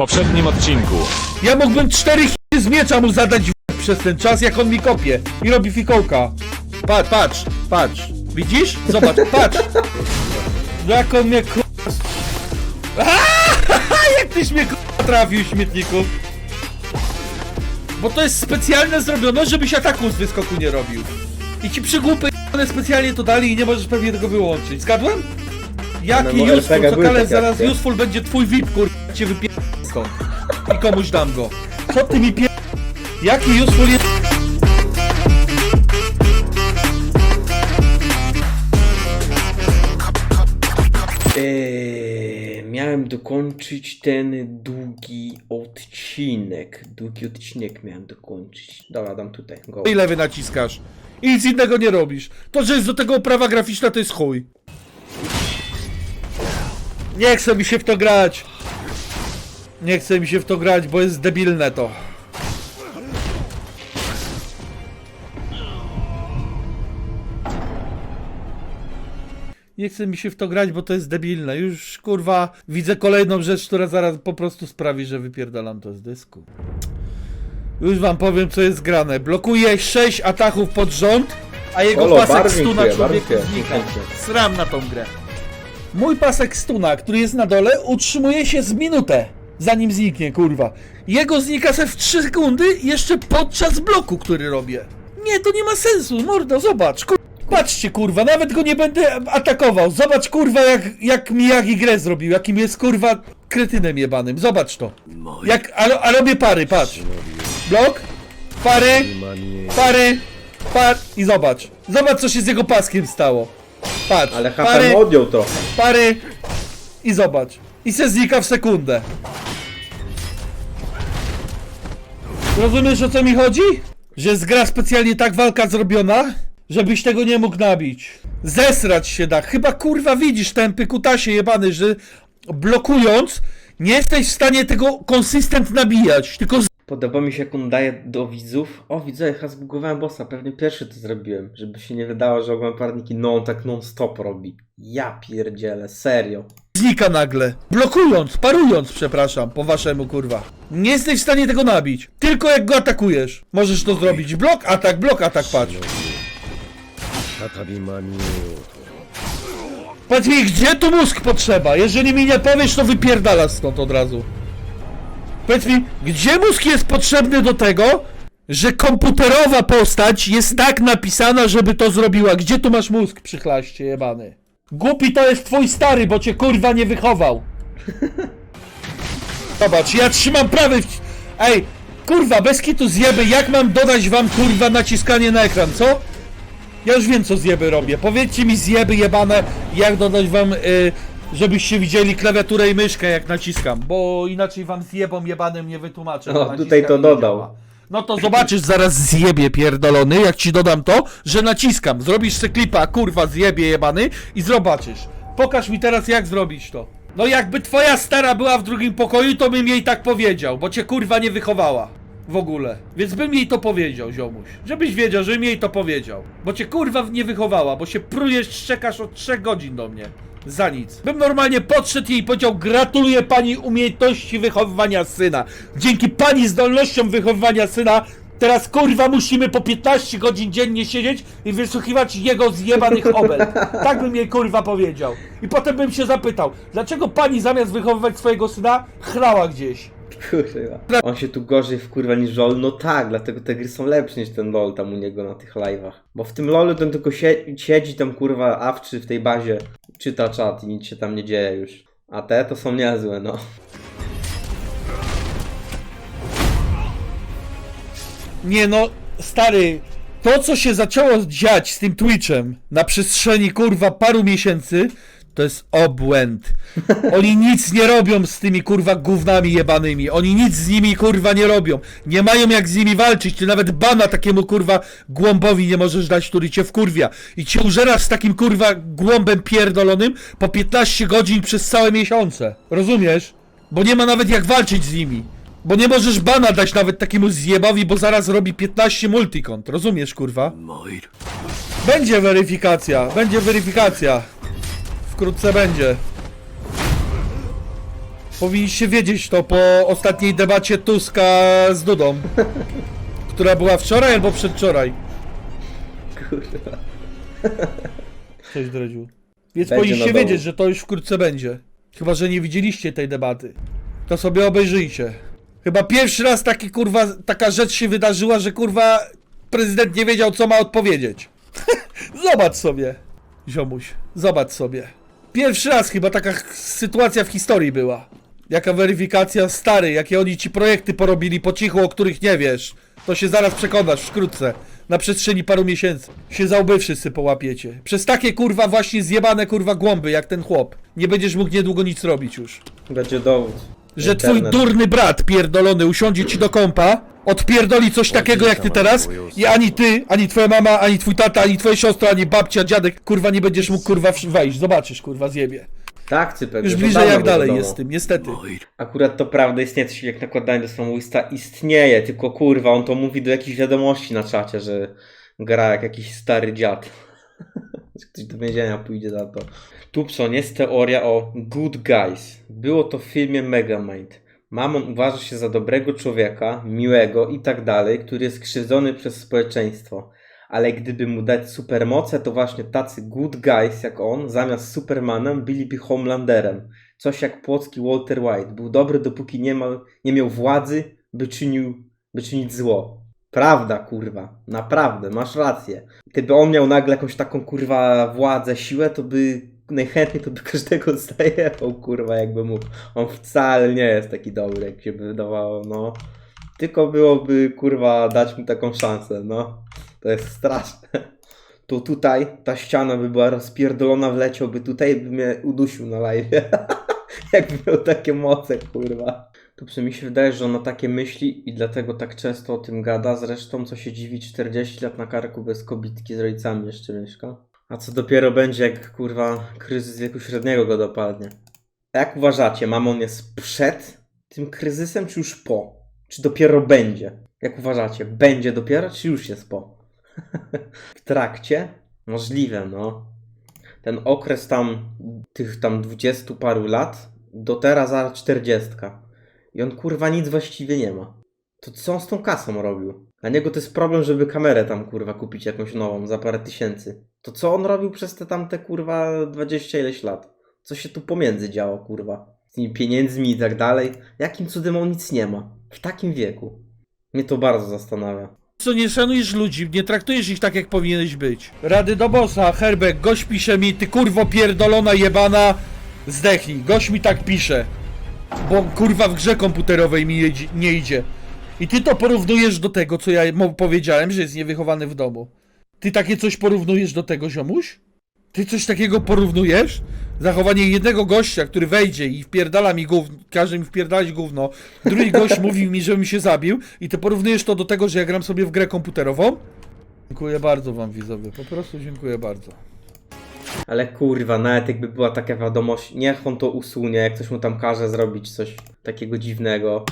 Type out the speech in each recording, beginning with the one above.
poprzednim odcinku. Ja mógłbym cztery hity z miecza mu zadać w przez ten czas, jak on mi kopie i robi fikołka. Patrz, patrz, patrz. Widzisz? Zobacz, patrz. Jak on mnie ku... Jak tyś mnie ku... trafił, śmietniku. Bo to jest specjalnie zrobione, żebyś ataku z wyskoku nie robił. I ci przygłupy one specjalnie to dali i nie możesz pewnie tego wyłączyć. Zgadłem? Jaki No, no, useful, RPG co były takie zaraz akcje. useful będzie twój VIP, kur... cię wypie... stąd. I komuś dam go. Co ty mi pie... Jaki useful jest... Eee, miałem dokończyć ten długi odcinek. Długi odcinek miałem dokończyć. Dobra, dam tutaj. Go. I lewy naciskasz. I nic innego nie robisz. To, że jest do tego oprawa graficzna, to jest chuj. Nie chce mi się w to grać. Nie chce mi się w to grać, bo jest debilne to. Nie chce mi się w to grać, bo to jest debilne. Już kurwa widzę kolejną rzecz, która zaraz po prostu sprawi, że wypierdalam to z dysku. Już wam powiem, co jest grane. Blokuje 6 ataków pod rząd, a jego Olo, pasek stuna człowieku znika. Sram na tą grę. Mój pasek stuna, który jest na dole, utrzymuje się z minutę, zanim zniknie, kurwa. Jego znika se w 3 sekundy jeszcze podczas bloku, który robię. Nie, to nie ma sensu, mordo, zobacz, kur... Patrzcie, kurwa, nawet go nie będę atakował. Zobacz, kurwa, jak, jak Miyagi grę zrobił, jakim jest, kurwa, kretynem jebanym. Zobacz to. Jak, a, a robię pary, patrz. Blok, pary, pary, par i zobacz. Zobacz, co się z jego paskiem stało. Patrz, Ale pary, HP odjął trochę. pary i zobacz. I se znika w sekundę. Rozumiesz o co mi chodzi? Że jest gra specjalnie tak walka zrobiona, żebyś tego nie mógł nabić. Zesrać się da. Chyba kurwa widzisz tępy kutasie jebany, że blokując nie jesteś w stanie tego konsystent nabijać, tylko z... Podoba mi się, jak on daje do widzów. O, widzę, ja zbugowałem bossa, pewnie pierwszy to zrobiłem, żeby się nie wydało, że oglądam parniki. No, on tak non-stop robi. Ja pierdzielę, serio. Znika nagle. Blokując, parując, przepraszam, po waszemu kurwa. Nie jesteś w stanie tego nabić. Tylko jak go atakujesz. Możesz to zrobić. Blok, atak, blok, atak, patrz. Patrz, gdzie tu mózg potrzeba? Jeżeli mi nie powiesz, to wypierdala stąd od razu. Powiedz mi, gdzie mózg jest potrzebny do tego, że komputerowa postać jest tak napisana, żeby to zrobiła? Gdzie tu masz mózg, przychlaście jebany? Głupi to jest twój stary, bo cię kurwa nie wychował. Zobacz, ja trzymam prawy w... Ej, kurwa, bez kitu zjeby, jak mam dodać wam kurwa naciskanie na ekran, co? Ja już wiem co zjeby robię. Powiedzcie mi zjeby jebane, jak dodać wam, y, żebyście widzieli klawiaturę i myszkę jak naciskam, bo inaczej wam zjebom jebanym nie wytłumaczę. O, bo tutaj to nie dodał. działa. No to zobaczysz zaraz zjebie pierdolony, jak ci dodam to, że naciskam. Zrobisz se klipa, kurwa zjebie jebany i zobaczysz. Pokaż mi teraz jak zrobić to. No jakby twoja stara była w drugim pokoju, to bym jej tak powiedział, bo cię kurwa nie wychowała. W ogóle. Więc bym jej to powiedział, ziomuś. Żebyś wiedział, żebym jej to powiedział. Bo cię kurwa nie wychowała, bo się prujesz, szczekasz od 3 godzin do mnie. Za nic. Bym normalnie podszedł jej i powiedział gratuluję pani umiejętności wychowywania syna. Dzięki pani zdolnościom wychowywania syna teraz kurwa musimy po 15 godzin dziennie siedzieć i wysłuchiwać jego zjebanych obel. Tak bym jej kurwa powiedział. I potem bym się zapytał, dlaczego pani zamiast wychowywać swojego syna chlała gdzieś? Kurwa. On się tu gorzej wkurwa niż LOL. No tak, dlatego te gry są lepsze niż ten LOL tam u niego na tych live'ach. Bo w tym LOLu ten tylko sie- siedzi tam kurwa awczy w tej bazie, czyta czat i nic się tam nie dzieje już. A te to są niezłe, no. Nie no, stary, to co się zaczęło dziać z tym Twitchem na przestrzeni kurwa paru miesięcy, to jest obłęd. Oni nic nie robią z tymi kurwa gównami jebanymi. Oni nic z nimi kurwa nie robią. Nie mają jak z nimi walczyć. Ty nawet bana takiemu kurwa głąbowi nie możesz dać, który cię wkurwia. I cię użerasz z takim kurwa głąbem pierdolonym po 15 godzin przez całe miesiące. Rozumiesz? Bo nie ma nawet jak walczyć z nimi. Bo nie możesz bana dać nawet takiemu zjebowi, bo zaraz robi 15 multikont. Rozumiesz, kurwa? Będzie weryfikacja, będzie weryfikacja. Wkrótce będzie. Powinniście wiedzieć to po ostatniej debacie Tuska z Dudą. Która była wczoraj albo przedwczoraj. Kurwa. Cześć Dredziu. Więc Będzie powinniście na wiedzieć, że to już wkrótce będzie. Chyba, że nie widzieliście tej debaty. To sobie obejrzyjcie. Chyba pierwszy raz taki kurwa, taka rzecz się wydarzyła, że kurwa prezydent nie wiedział co ma odpowiedzieć. Zobacz sobie, ziomuś, zobacz sobie. Pierwszy raz chyba taka sytuacja w historii była. Jaka weryfikacja stary, jakie oni ci projekty porobili po cichu, o których nie wiesz. To się zaraz przekonasz wkrótce. Na przestrzeni paru miesięcy. Się za łby wszyscy połapiecie. Przez takie kurwa właśnie zjebane kurwa głąby jak ten chłop. Nie będziesz mógł niedługo nic robić już. Będzie dowód. Że twój Internet. durny brat pierdolony usiądzie ci do kąpa, odpierdoli coś takiego jak ty teraz i ani ty, ani twoja mama, ani twój tata, ani twoja siostra, ani babcia, dziadek, kurwa nie będziesz mógł kurwa wsz- wejść. Zobaczysz kurwa zjebie. Tak, cypek. Już od bliżej jak dalej jest z tym, niestety. Akurat to prawda istnieje, coś jak nakładanie do samobójstwa istnieje, tylko kurwa, on to mówi do jakichś wiadomości na czacie, że gra jak jakiś stary dziad. Ktoś do więzienia pójdzie za to. Tupson, jest teoria o good guys. Było to w filmie Megamind. Mamon uważa się za dobrego człowieka, miłego i tak dalej, który jest krzywdzony przez społeczeństwo. Ale gdyby mu dać supermoce, to właśnie tacy good guys jak on, zamiast Supermanem, byliby Homelanderem. Coś jak płocki Walter White. Był dobry, dopóki nie, ma, nie miał władzy, by, czynił, by czynić zło. Prawda, kurwa. Naprawdę, masz rację. Gdyby on miał nagle jakąś taką, kurwa, władzę, siłę, to by najchętniej to by każdego zajebał, kurwa, jakby mógł. On wcale nie jest taki dobry, jak się by wydawało, no. Tylko byłoby, kurwa, dać mu taką szansę, no. To jest straszne. To tutaj ta ściana by była rozpierdolona, wleciałby tutaj by mnie udusił na live. Jakby miał takie moce, kurwa. To przy mi się wydaje, że on ma takie myśli i dlatego tak często o tym gada. Zresztą, co się dziwi, 40 lat na karku bez kobitki z rodzicami jeszcze mieszka. A co dopiero będzie, jak kurwa kryzys wieku średniego go dopadnie. A jak uważacie, mamon jest przed tym kryzysem, czy już po? Czy dopiero będzie? Jak uważacie, będzie dopiero, czy już jest po? w trakcie? Możliwe, no. Ten okres tam, tych tam dwudziestu paru lat, do teraz zaraz czterdziestka. I on kurwa nic właściwie nie ma. To co on z tą kasą robił? Dla niego to jest problem, żeby kamerę tam kurwa kupić jakąś nową za parę tysięcy. To co on robił przez te tamte kurwa dwadzieścia ileś lat? Co się tu pomiędzy działo kurwa? Z tymi pieniędzmi i tak dalej. Jakim cudem on nic nie ma? W takim wieku. Mnie to bardzo zastanawia. Co nie szanujesz ludzi, nie traktujesz ich tak jak powinieneś być. Rady do bossa, Herbek, gość pisze mi, ty kurwo pierdolona jebana, zdechnij. Gość mi tak pisze. Bo kurwa w grze komputerowej mi jedzie, nie idzie. I ty to porównujesz do tego, co ja mu powiedziałem, że jest niewychowany w domu. Ty takie coś porównujesz do tego, ziomuś? Ty coś takiego porównujesz? Zachowanie jednego gościa, który wejdzie i wpierdala mi gówno, każe mi wpierdalać gówno, drugi gość mówił mi, żebym się zabił i ty porównujesz to do tego, że ja gram sobie w grę komputerową? Dziękuję bardzo wam widzowie, po prostu dziękuję bardzo. Ale kurwa, nawet jakby była taka wiadomość, niech on to usunie, jak ktoś mu tam każe zrobić coś takiego dziwnego.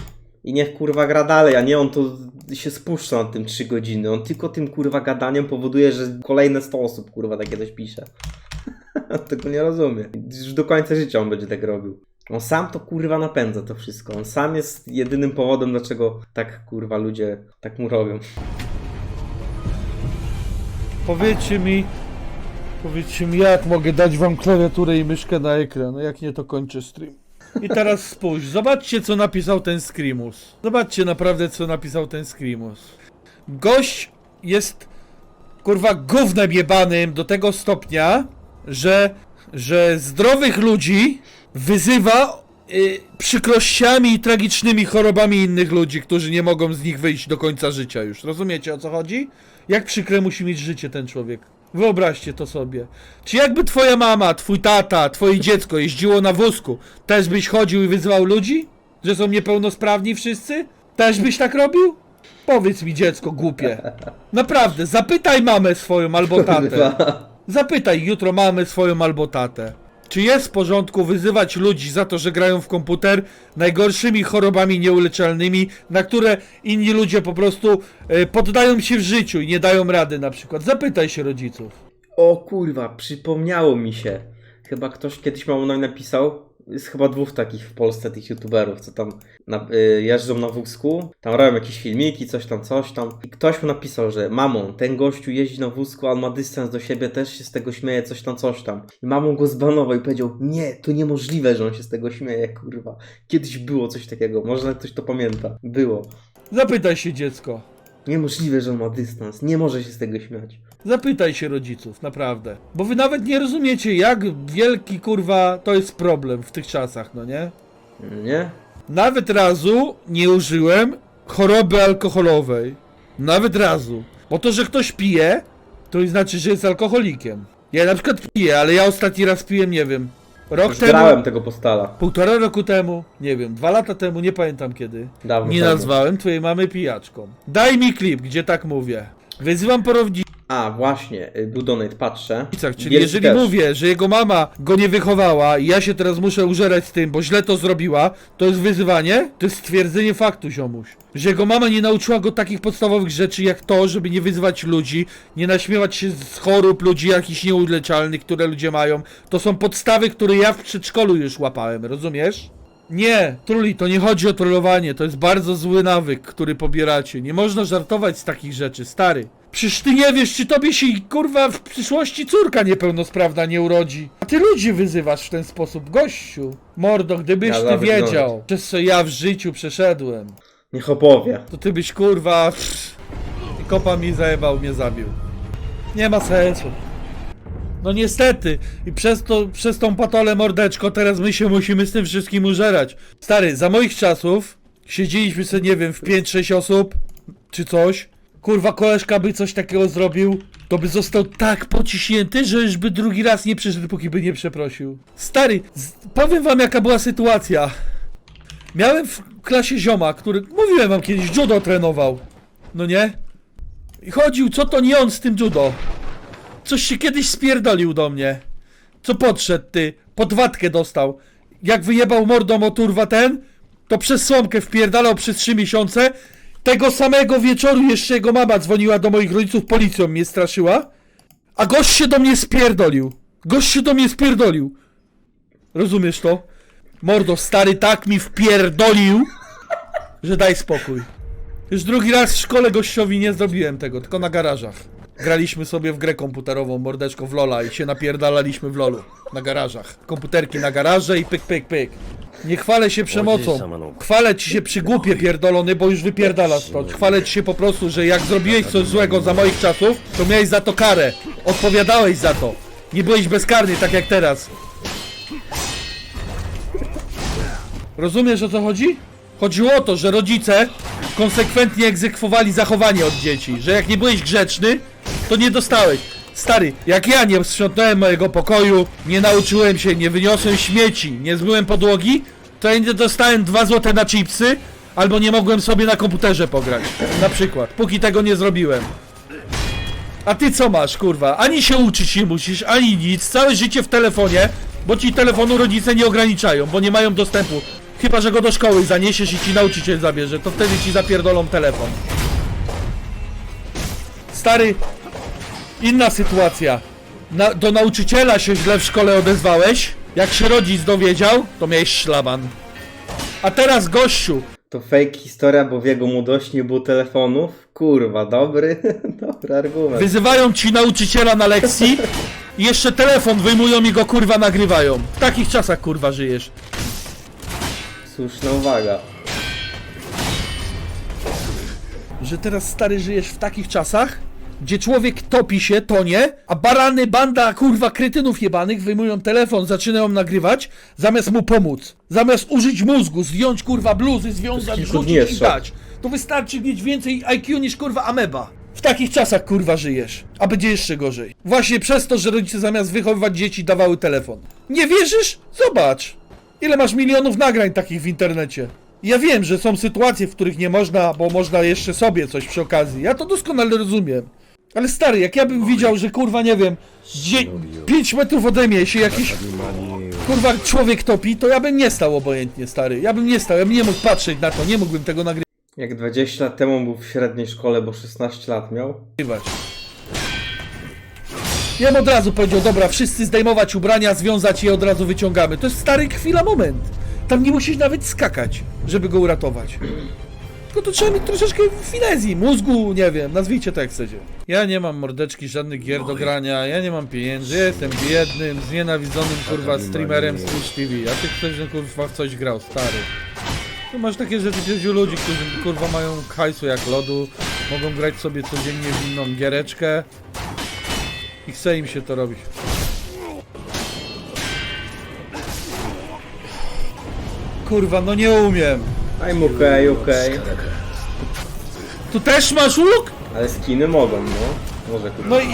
I niech kurwa gra dalej, a nie on to się spuszcza na tym 3 godziny. On tylko tym kurwa gadaniem powoduje, że kolejne 100 osób kurwa takie coś pisze. Tego nie rozumie. Już do końca życia on będzie tak robił. On sam to kurwa napędza to wszystko. On sam jest jedynym powodem, dlaczego tak kurwa ludzie tak mu robią. Powiedzcie mi, powiedzcie mi, jak mogę dać wam klawiaturę i myszkę na ekran, no jak nie to kończę stream. I teraz spójrz, zobaczcie co napisał ten Screamus. Zobaczcie naprawdę co napisał ten Screamus. Gość jest kurwa gównem jebanym do tego stopnia, że, że zdrowych ludzi wyzywa y, przykrościami i tragicznymi chorobami innych ludzi, którzy nie mogą z nich wyjść do końca życia już. Rozumiecie o co chodzi? Jak przykre musi mieć życie ten człowiek. Wyobraźcie to sobie. Czy jakby twoja mama, twój tata, twoje dziecko jeździło na wózku, też byś chodził i wyzywał ludzi? Że są niepełnosprawni wszyscy? Też byś tak robił? Powiedz mi dziecko głupie. Naprawdę, zapytaj mamę swoją albo tatę. Zapytaj jutro mamę swoją albo tatę. Czy jest w porządku wyzywać ludzi za to, że grają w komputer najgorszymi chorobami nieuleczalnymi, na które inni ludzie po prostu e, poddają się w życiu i nie dają rady na przykład? Zapytaj się rodziców. O kurwa, przypomniało mi się. Chyba ktoś kiedyś mało napisał, jest chyba dwóch takich w Polsce, tych youtuberów, co tam na, y, jeżdżą na wózku, tam robią jakieś filmiki, coś tam, coś tam. I ktoś mu napisał, że mamon, ten gościu jeździ na wózku, a on ma dystans do siebie, też się z tego śmieje, coś tam, coś tam. I mamon go zbanował i powiedział, nie, to niemożliwe, że on się z tego śmieje, kurwa. Kiedyś było coś takiego, może ktoś to pamięta. Było. Zapytaj się dziecko. Niemożliwe, że on ma dystans, nie może się z tego śmiać. Zapytaj się rodziców, naprawdę. Bo wy nawet nie rozumiecie, jak wielki kurwa to jest problem w tych czasach, no nie? Nie? Nawet razu nie użyłem choroby alkoholowej. Nawet razu. Bo to, że ktoś pije, to nie znaczy, że jest alkoholikiem. Ja na przykład piję, ale ja ostatni raz piłem, nie wiem, rok Już temu, grałem tego postala. półtora roku temu, nie wiem, dwa lata temu, nie pamiętam kiedy. Dawno Nie temu. nazwałem twojej mamy pijaczką. Daj mi klip, gdzie tak mówię. Wyzywam porowniców, A, właśnie, y, był donate, patrzę. czyli Wielki jeżeli też. mówię, że jego mama go nie wychowała i ja się teraz muszę użerać z tym, bo źle to zrobiła, to jest wyzywanie? To jest stwierdzenie faktu, ziomuś. Że jego mama nie nauczyła go takich podstawowych rzeczy jak to, żeby nie wyzywać ludzi, nie naśmiewać się z chorób ludzi jakichś nieuleczalnych, które ludzie mają. To są podstawy, które ja w przedszkolu już łapałem, rozumiesz? Nie, Truli, to nie chodzi o trollowanie, to jest bardzo zły nawyk, który pobieracie. Nie można żartować z takich rzeczy, stary. Przecież ty nie wiesz, czy tobie się kurwa w przyszłości córka niepełnosprawna nie urodzi. A ty ludzi wyzywasz w ten sposób, gościu. Mordo, gdybyś Ja ty nawet wiedział, przez co ja w życiu przeszedłem, Niech opowie. to ty byś kurwa... pff, I kopa mi zajebał, mnie zabił. Nie ma sensu. No niestety. I przez to, przez tą patolę mordeczko teraz my się musimy z tym wszystkim użerać. Stary, za moich czasów siedzieliśmy sobie, nie wiem, w 5-6 osób, czy coś. Kurwa, koleżka by coś takiego zrobił, to by został tak pociśnięty, że już by drugi raz nie przyszedł, póki by nie przeprosił. Stary, powiem wam jaka była sytuacja. Miałem w klasie zioma, który, mówiłem wam kiedyś, judo trenował. No nie? I chodził, co to nie on z tym judo. Coś się kiedyś spierdolił do mnie. Co podszedł ty? Podwatkę dostał. Jak wyjebał mordą o turwa ten, to przez słomkę wpierdalał przez trzy miesiące. Tego samego wieczoru jeszcze jego mama dzwoniła do moich rodziców, policją mnie straszyła. A gość się do mnie spierdolił. Gość się do mnie spierdolił. Rozumiesz to? Mordo, stary tak mi wpierdolił, że daj spokój. Już drugi raz w szkole gościowi nie zrobiłem tego, tylko na garażach. Graliśmy sobie w grę komputerową, mordeczko w Lola i się napierdalaliśmy w Lolu. Na garażach. Komputerki na garaże i pyk, pyk, pyk. Nie chwalę się przemocą. Chwalę ci się przy głupie pierdolony, bo już wypierdalasz to. Chwalę ci się po prostu, że jak zrobiłeś coś złego za moich czasów, to miałeś za to karę. Odpowiadałeś za to. Nie byłeś bezkarny, tak jak teraz. Rozumiesz o co chodzi? Chodziło o to, że rodzice konsekwentnie egzekwowali zachowanie od dzieci, że jak nie byłeś grzeczny, to nie dostałeś. Stary, jak ja nie sprzątnąłem mojego pokoju, nie nauczyłem się, nie wyniosłem śmieci, nie zmyłem podłogi, to ja nie dostałem 2 złote na chipsy, albo nie mogłem sobie na komputerze pograć. Na przykład, póki tego nie zrobiłem. A ty co masz, kurwa? Ani się uczyć nie musisz, ani nic. Całe życie w telefonie, bo ci telefonu rodzice nie ograniczają, bo nie mają dostępu. Chyba, że go do szkoły zaniesiesz i ci nauczyciel zabierze, to wtedy ci zapierdolą telefon. Stary, inna sytuacja. Na, do nauczyciela się źle w szkole odezwałeś. Jak się rodzic dowiedział, to miałeś szlaban. A teraz gościu, To fake historia, bo w jego młodości nie było telefonów. Kurwa, dobry, dobry argument. Wyzywają ci nauczyciela na lekcji i jeszcze telefon wyjmują i go kurwa nagrywają. W takich czasach kurwa żyjesz. Słuszna uwaga. Że teraz stary żyjesz w takich czasach, gdzie człowiek topi się, tonie, a barany, banda kurwa kretynów jebanych wyjmują telefon, zaczynają nagrywać, zamiast mu pomóc. Zamiast użyć mózgu, zdjąć kurwa bluzy, związać, kilku rzucić dni i jeszcze. dać. To wystarczy mieć więcej IQ niż kurwa ameba. W takich czasach kurwa żyjesz, a będzie jeszcze gorzej. Właśnie przez to, że rodzice zamiast wychowywać dzieci dawały telefon. Nie wierzysz? Zobacz. Ile masz milionów nagrań takich w internecie? Ja wiem, że są sytuacje, w których nie można, bo można jeszcze sobie coś przy okazji. Ja to doskonale rozumiem. Ale stary, jak ja bym widział, że kurwa, nie wiem, 5 metrów ode mnie się jakiś kurwa człowiek topi, to ja bym nie stał obojętnie, stary. Ja bym nie stał, ja bym nie mógł patrzeć na to, nie mógłbym tego Jak 20 lat temu był w średniej szkole, bo 16 lat miał. nagrywać. Ja bym od razu powiedział, dobra, wszyscy zdejmować ubrania, związać je od razu wyciągamy. To jest stary chwila moment. Tam nie musisz nawet skakać, żeby go uratować. Tylko to trzeba mieć troszeczkę finezji, mózgu, nie wiem, nazwijcie to jak chcecie. Ja nie mam mordeczki, żadnych gier do grania, ja nie mam pieniędzy, ja jestem biednym, znienawidzonym kurwa streamerem z Twitch TV. A ty ktoś kurwa w coś grał, stary. Tu masz takie rzeczy, pięciu ludzi, którzy kurwa mają hajsu jak lodu, mogą grać sobie codziennie w inną giereczkę i chce im się to robić. Kurwa, no nie umiem. I'm okej, okej. Tu też masz łuk? Ale skiny mogą, no. Może kurwa. No i...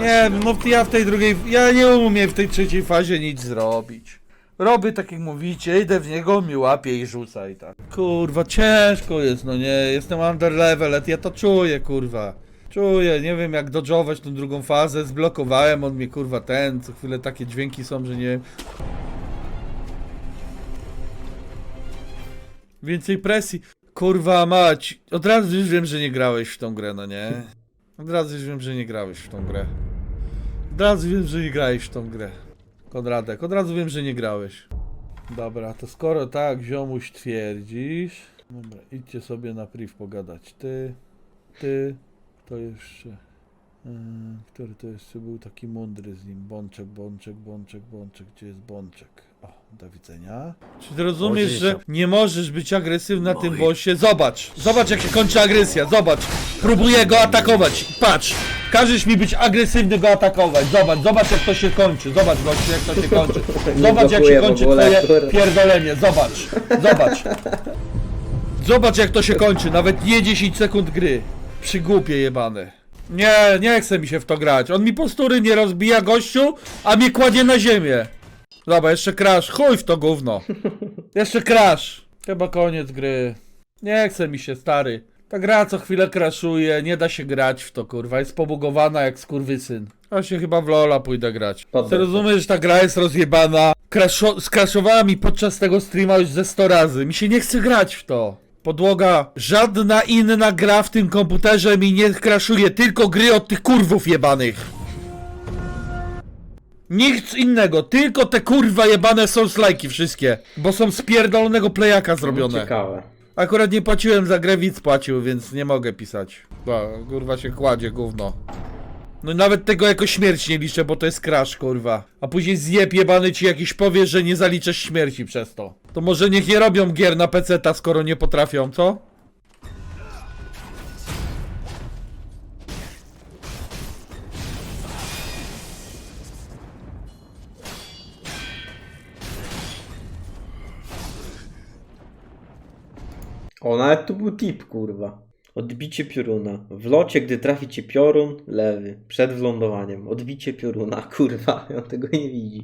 Nie, no ja w tej drugiej... Ja nie umiem w tej trzeciej fazie nic zrobić. Robię tak jak mówicie, idę w niego, mi łapie i rzuca i tak. Kurwa, ciężko jest, no nie, jestem under level, ja to czuję, kurwa. Czuję, nie wiem jak dodżować tą drugą fazę, zblokowałem, on mnie kurwa ten, co chwilę takie dźwięki są, że nie wiem. Więcej presji. Kurwa mać, od razu już wiem, że nie grałeś w tą grę, no nie? Od razu już wiem, że nie grałeś w tą grę. Od razu wiem, że nie grałeś w tą grę. Konradek, od razu wiem, że nie grałeś. Dobra, to skoro tak, ziomuś twierdzisz. Dobra, idźcie sobie na priv pogadać. Ty, ty, to jeszcze. Yy, który to jeszcze był taki mądry z nim? Bączek, bączek, bączek, bączek. Gdzie jest bączek? O, do widzenia. Czy ty rozumiesz, że nie możesz być agresywny na tym bossie? Zobacz, zobacz jak się kończy agresja, zobacz. Próbuję go atakować, patrz. Każesz mi być agresywny go atakować, zobacz, zobacz jak to się kończy, zobacz gościu jak to się kończy. Zobacz jak się blokuje w kończy ogóle, twoje pierdolenie, zobacz, zobacz. Zobacz jak to się kończy, nawet nie 10 sekund gry. Przygłupie jebane. Nie, nie chce mi się w to grać. On mi postury nie rozbija gościu, a mnie kładzie na ziemię. Dobra, jeszcze crash. Chuj w to gówno. Jeszcze crash. Chyba koniec gry. Nie chce mi się, stary. Ta gra co chwilę crashuje, nie da się grać w to, kurwa. Jest pobugowana jak skurwysyn. Ja się chyba w Lola pójdę grać. Ty rozumiesz, że ta gra jest rozjebana. Crasho- skraszowała mi podczas tego streama już ze 100 razy. Mi się nie chce grać w to. Podłoga. Żadna inna gra w tym komputerze mi nie crashuje, tylko gry od tych kurwów jebanych. Nic innego, tylko te kurwa jebane są slajki wszystkie, bo są z pierdolonego playaka zrobione. Ciekawe. Akurat nie płaciłem za grę, widz płacił, więc nie mogę pisać. Bo, kurwa się kładzie, gówno. No i nawet tego jako śmierć nie liczę, bo to jest crash, kurwa. A później zjeb jebany ci jakiś powie, że nie zaliczasz śmierci przez to. To może niech nie robią gier na PC-ta, skoro nie potrafią, co? O, nawet tu był tip, kurwa. Odbicie pioruna. W locie, gdy trafi cię piorun, lewy. Przed wlądowaniem. Odbicie pioruna, kurwa. On tego nie widzi.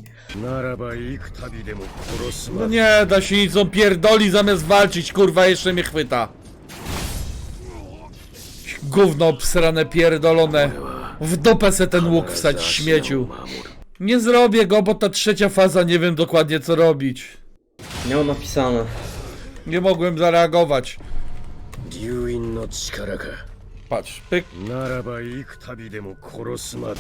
No nie, da się nic, on pierdoli zamiast walczyć, kurwa, jeszcze mnie chwyta. Gówno obsrane, pierdolone. W dupę se ten łuk wsać, śmieciu. Nie zrobię go, bo ta trzecia faza nie wiem dokładnie co robić. Miał napisane. Nie mogłem zareagować. 龍院の力か Patrz, pyk. ならば幾度でも殺すまで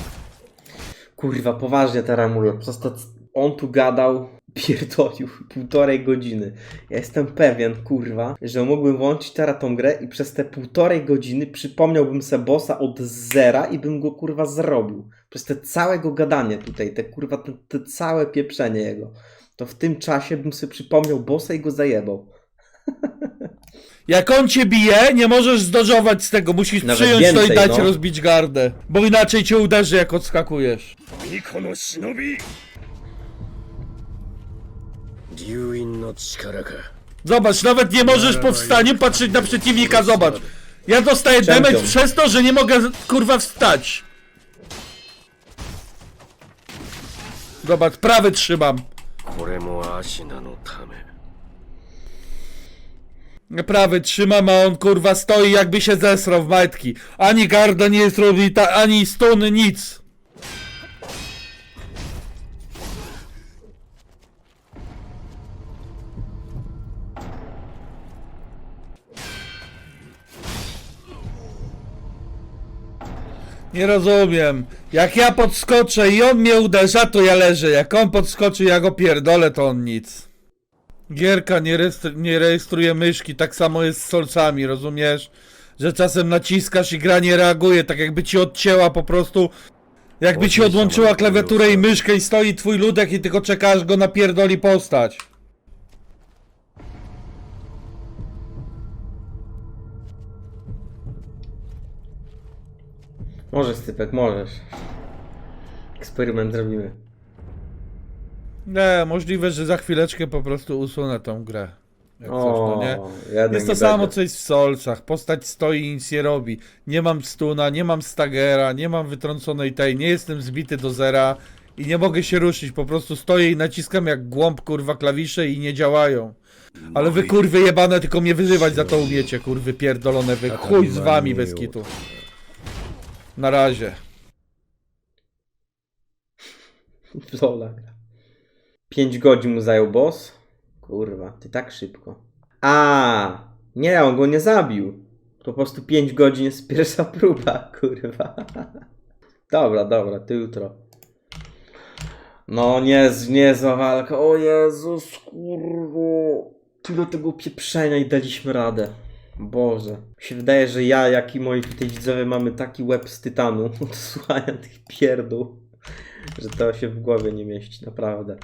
Kurwa, poważnie teraz mówię. Przez to, c- on tu gadał, pierdolił półtorej godziny. Ja jestem pewien, kurwa, że mógłbym włączyć teraz tą grę i przez te półtorej godziny przypomniałbym se bossa od zera i bym go, kurwa, zrobił. Przez te całego gadanie tutaj, te, kurwa, te, te całe pieprzenie jego. To w tym czasie bym sobie przypomniał bossa i go zajebał. Jak on cię bije, nie możesz zdodżować z tego, musisz Nawet przyjąć to i więcej, dać no. rozbić gardę. Bo inaczej cię uderzy jak odskakujesz. 巫女の忍び龍院の力か Zobacz, nawet nie możesz po wstaniu patrzeć na przeciwnika, zobacz. Ja dostaję Champion. damage przez to, że nie mogę kurwa wstać. Zobacz, prawy trzymam. これもアシナのため Prawy trzymam, a on kurwa stoi jakby się zesrał w majtki. Ani garda nie jest robita, ani stun, nic. Nie rozumiem. Jak ja podskoczę i on mnie uderza, to ja leżę. Jak on podskoczy, ja go pierdolę, to on nic. Gierka nie, nie rejestruje myszki, tak samo jest z solcami, rozumiesz? Że czasem naciskasz i gra nie reaguje, tak jakby ci odcięła po prostu. Jakby ci odłączyła klawiaturę i myszkę i stoi twój ludek i tylko czekasz go napierdoli postać. Możesz, Stypek, możesz. Eksperyment zrobimy. Nie, możliwe, że za chwileczkę po prostu usunę tą grę. Jak coś, no nie? Jest to nie samo, będzie. co jest w Solcach. Postać stoi i nic nie robi. Nie mam stuna, nie mam stagera, nie mam wytrąconej tej, nie jestem zbity do zera i nie mogę się ruszyć. Po prostu stoję i naciskam jak głąb, kurwa, klawisze i nie działają. Ale wy kurwy jebane, tylko mnie wyzywać za to umiecie, kurwy pierdolone wy. Chuj z wami bez kitu. Na razie. W Lola. 5 godzin mu zajął boss? Kurwa, ty tak szybko. A, nie, on go nie zabił. Po prostu 5 godzin jest pierwsza próba, kurwa. Dobra, dobra, to jutro. No, nie, niezła walka. O Jezus, kurwa. Tyle tego pieprzenia i daliśmy radę. Boże. Mi się wydaje, że ja, jak i moi tutaj widzowie mamy taki łeb z tytanu od słuchania tych pierdół że to się w głowie nie mieści, naprawdę.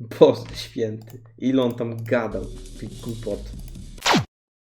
Boże święty. Ile on tam gadał, tych głupot.